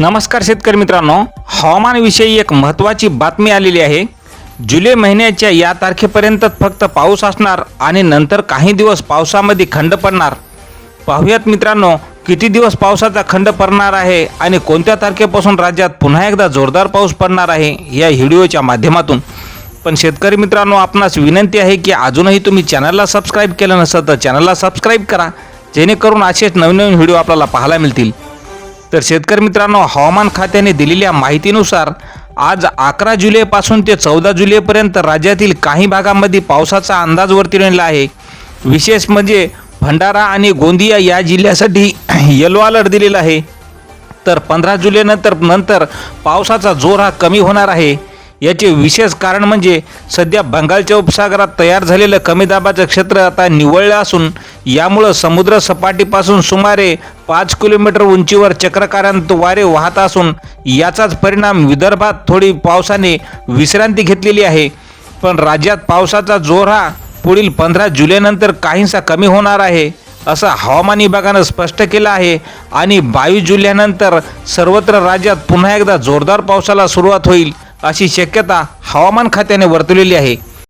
नमस्कार शेतकरी मित्रांनो हवामानविषयी एक महत्त्वाची बातमी आलेली आहे. जुलै महिन्याच्या या तारखेपर्यंत फक्त पाऊस असणार आणि नंतर काही दिवस पावसामध्ये खंड पडणार. पाहुयात मित्रांनो किती दिवस पावसाचा खंड पडणार आहे आणि कोणत्या तारखेपासून राज्यात पुन्हा एकदा जोरदार पाऊस पडणार आहे या व्हिडिओच्या माध्यमातून. पण शेतकरी मित्रांनो आपणास विनंती आहे की अजूनही तुम्ही चॅनलला सबस्क्राईब केलं नसेल तर चॅनलला सबस्क्राईब करा जेणेकरून असेच नवीन नवीन व्हिडिओ आपल्याला पाहायला मिळतील. तर शेतकरी मित्रांनो हवामान खात्याने दिलेल्या माहितीनुसार आज अकरा जुलैपासून ते चौदा जुलैपर्यंत राज्यातील काही भागामध्ये पावसाचा अंदाज वर्तवलेला आहे. विशेष म्हणजे भंडारा आणि गोंदिया या जिल्ह्यासाठी येलो अलर्ट दिलेला आहे. तर पंधरा जुलैनंतर नंतर पावसाचा जोर हा कमी होणार आहे. याचे विशेष कारण म्हणजे सध्या बंगालच्या उपसागरात तयार झालेलं कमी दाबाचं क्षेत्र आता निवळलं असून यामुळं समुद्रसपाटीपासून सुमारे पाच किलोमीटर उंचीवर चक्रकारांत वारे वाहत असून याचाच परिणाम विदर्भात थोडी पावसाने विश्रांती घेतलेली आहे. पण राज्यात पावसाचा जोर हा पुढील पंधरा जुलैनंतर काहीसा कमी होणार आहे असं हवामान विभागानं स्पष्ट केलं आहे. आणि बावीस जुलैनंतर सर्वत्र राज्यात पुन्हा एकदा जोरदार पावसाला सुरुवात होईल अशी शक्यता हवामान खात्याने वर्तवलेली आहे.